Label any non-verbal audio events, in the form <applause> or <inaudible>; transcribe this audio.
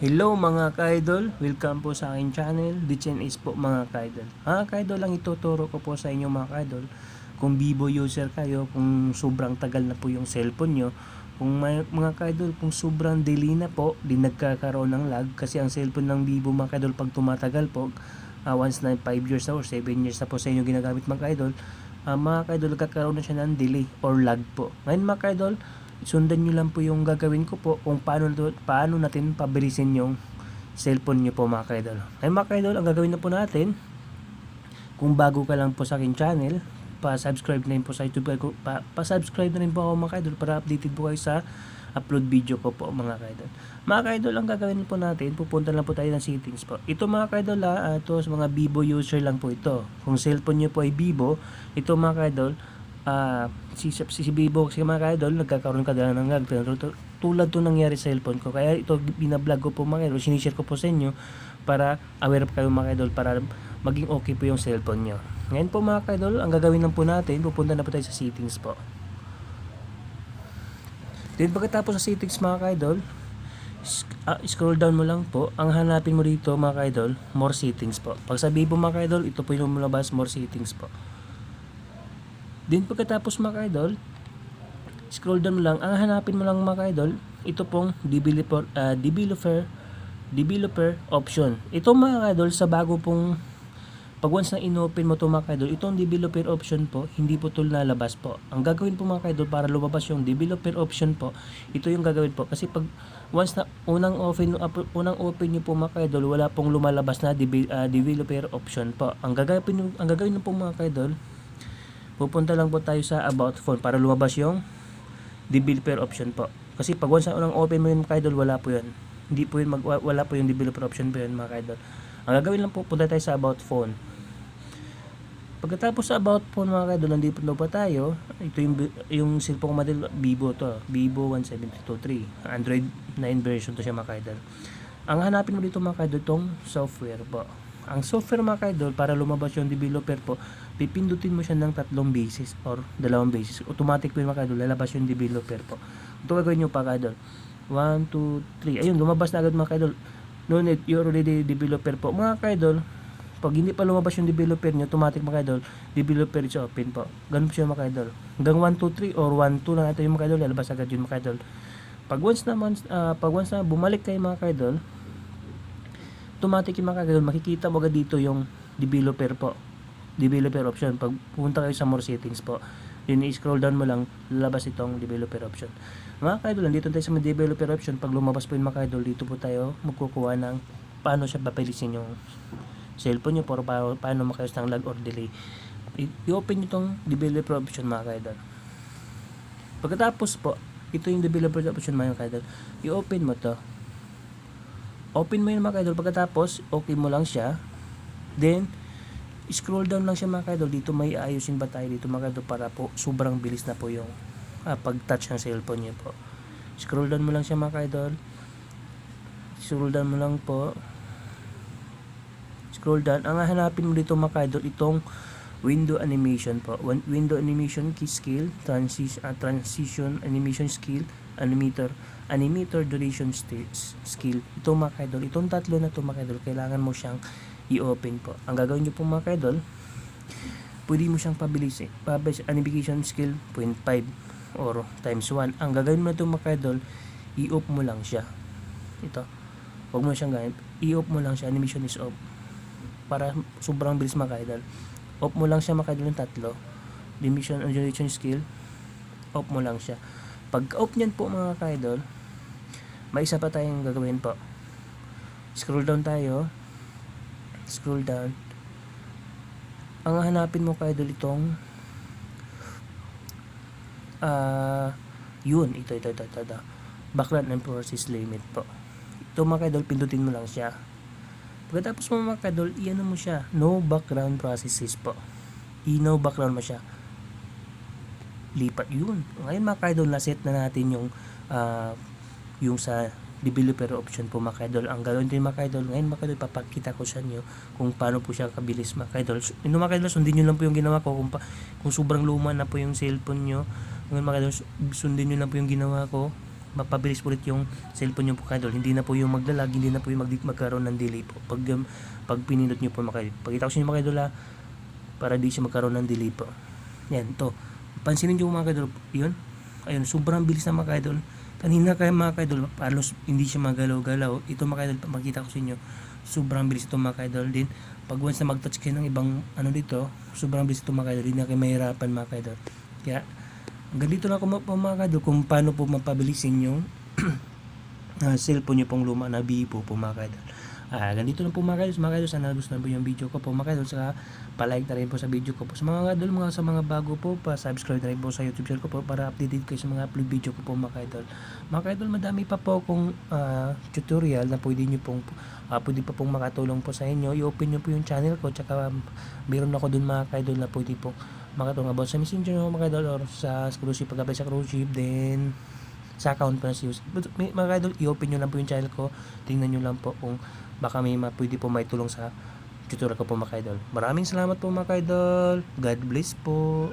Hello mga ka-idol, welcome po sa aking channel, Dichen is po mga ka-idol. Mga ka-idol, ang ituturo ko po sa inyo mga ka-idol, kung Vivo user kayo, kung sobrang tagal na po yung cellphone nyo, kung may, mga ka-idol, kung sobrang delay na po, di nagkakaroon ng lag, kasi ang cellphone ng Vivo mga ka-idol, pag tumatagal po, ah, once na 5 years na or 7 years na po sa inyo ginagamit mga ka-idol, ah, mga ka-idol, nagkakaroon na siya ng delay or lag po. Ngayon mga ka-idol, sundan nyo lang po yung gagawin ko po kung paano, paano natin pabilisin yung cellphone nyo po mga kaidol. Ay mga kaidol, ang gagawin na po natin, kung bago ka lang po sa aking channel, pa-subscribe na rin po sa YouTube ko, pa- pa-subscribe na rin po ako mga kaidol para updated po kayo sa upload video ko po mga kaidol. Mga kaidol, ang gagawin po natin, pupunta lang po tayo ng settings po. Ito mga kaidol ha, ito sa mga Vivo user lang po ito. Kung cellphone nyo po ay Vivo, ito mga kaidol, ah si, si, si Bibo kasi mga idol nagkakaroon ka ng lag pero tu- tulad to nangyari sa cellphone ko. Kaya ito binablog ko po mga idol. Sinishare ko po sa inyo para aware kayo mga idol para maging okay po yung cellphone nyo. Ngayon po mga idol ang gagawin lang po natin pupunta na po tayo sa settings po. Then pagkatapos sa settings mga idol ah, scroll down mo lang po. Ang hanapin mo dito mga idol more settings po. Pag sa Bibo mga idol ito po yung lumabas more settings po Then pagkatapos mga idol, scroll down lang. Ang hanapin mo lang mga idol, ito pong developer, ah, developer, developer option. Ito mga idol, sa bago pong pag once na inopen mo to mga idol, itong developer option po, hindi po ito lalabas po. Ang gagawin po mga idol para lumabas yung developer option po, ito yung gagawin po. Kasi pag once na unang open unang open niyo po mga idol, wala pong lumalabas na ah, developer option po. Ang gagawin ang gagawin po mga idol, pupunta lang po tayo sa about phone para lumabas yung developer option po. Kasi pag once na unang open mo yun mga idol, wala po yun. Hindi po yun, mag, wa- wala po yung developer option po yun mga idol. Ang gagawin lang po, punta tayo sa about phone. Pagkatapos sa about phone mga idol, nandito na pa tayo. Ito yung, yung cellphone model, Vivo to. Vivo 17223. Android 9 version to siya mga idol. Ang hanapin mo dito mga idol, itong software po. Ang software mga idol, para lumabas yung developer po, pipindutin mo siya ng tatlong basis or dalawang basis. Automatic po yung mga idol, lalabas yung developer po. Ito gagawin nyo pa idol. 1, 2, 3. Ayun, lumabas na agad mga idol. No need, you're already developer po. Mga idol, pag hindi pa lumabas yung developer nyo, automatic mga idol, developer is open po. Ganun po siya mga idol. Hanggang 1, 2, 3 or 1, 2 lang ito yung mga idol, lalabas agad yung mga idol. Pag once na, ah, pag once na bumalik kayo mga idol, automatic yung mga makikita mo agad dito yung developer po. Developer option. Pag pumunta kayo sa more settings po, yun i-scroll down mo lang, lalabas itong developer option. Mga kaidol, nandito tayo sa developer option. Pag lumabas po yung mga kaidol, dito po tayo magkukuha ng paano siya papilisin yung cellphone nyo para paano, paano makayos ng lag or delay. I-open nyo itong developer option mga kaidol. Pagkatapos po, ito yung developer option mga kaidol. I-open mo to. Open mo yun mga kaidol. Pagkatapos, okay mo lang siya. Then, scroll down lang siya mga kaidol. Dito may ayusin ba tayo dito mga kaidol para po sobrang bilis na po yung ah, pag-touch ng cellphone niyo po. Scroll down mo lang siya mga kaidol. Scroll down mo lang po. Scroll down. Ang hahanapin mo dito mga kaidol, itong window animation po. Win- Window animation key skill, transition, transition animation skill, animator, animator duration skill. Ito mga kaidol, itong tatlo na to mga kaidol, kailangan mo siyang i-open po. Ang gagawin niyo po mga kaidol, pwede mo siyang pabilisin. Pabilis animation skill 0.5 or times 1. Ang gagawin mo ito mga kaidol, i-off mo lang siya. Ito. Huwag mo siyang gamit. I-off mo lang siya. Animation is off. Para sobrang bilis mga kaidol. Off mo lang siya mga kaidol yung tatlo. Animation animation skill. Off mo lang siya. Pag off niyan po mga kaidol, may isa pa tayong gagawin po. Scroll down tayo. Scroll down. Ang hanapin mo kay idol itong ah yun. Ito ito ito ito, ito. background and process limit po. Ito mga idol pindutin mo lang siya. Pagkatapos mo mga idol iyan mo siya? No background processes po. I-no background mo siya lipat yun ngayon mga idol na set na natin yung ah, yung sa developer option po mga idol. Ang gagawin din mga idol, ngayon mga idol, papakita ko sa inyo kung paano po siya kabilis mga idol. So, yun mga idol, sundin nyo lang po yung ginawa ko. Kung, pa, kung sobrang luma na po yung cellphone nyo, ngayon mga idol, sundin nyo lang po yung ginawa ko. mapabilis ulit yung cellphone nyo po mga idol. Hindi na po yung maglalag, hindi na po yung mag magkaroon ng delay po. Pag, um, pag pinindot nyo po mga idol. Pagkita ko sa inyo ah, para di siya magkaroon ng delay po. Yan, to. Pansinin nyo mga idol, yun. Ayun, sobrang bilis na mga idol. Kanina kaya mga idol, halos hindi siya magalaw-galaw. Ito mga idol, makita ko sa inyo, sobrang bilis ito mga idol din. Pag once na mag-touch kayo ng ibang ano dito, sobrang bilis ito mga idol. Hindi na kayo mahirapan mga idol. Kaya, hanggang dito lang ako mga idol kung paano po mapabilisin yung uh, <clears throat> cellphone nyo pong luma na Vivo po mga idol. Ah, ganito lang po mga idol, mga idol, sana gusto po yung video ko po mga idol, saka pa-like na rin po sa video ko po. Sa mga idol, mga sa mga bago po, pa-subscribe na rin po sa YouTube channel ko po para updated kayo sa mga upload video ko po mga idol. Mga idol, madami pa po akong ah, tutorial na pwede nyo pong ah, pwede pa pong makatulong po sa inyo. I-open nyo po yung channel ko, tsaka meron ako dun mga idol na pwede po makatulong about sa messenger nyo mga idol or sa cruise ship, pag-apply sa cruise then sa account pa na si Yus. But, may, mga idol, i-open nyo lang po yung channel ko. Tingnan nyo lang po kung baka may ma, pwede po may tulong sa tutorial ko po mga idol. Maraming salamat po mga idol. God bless po.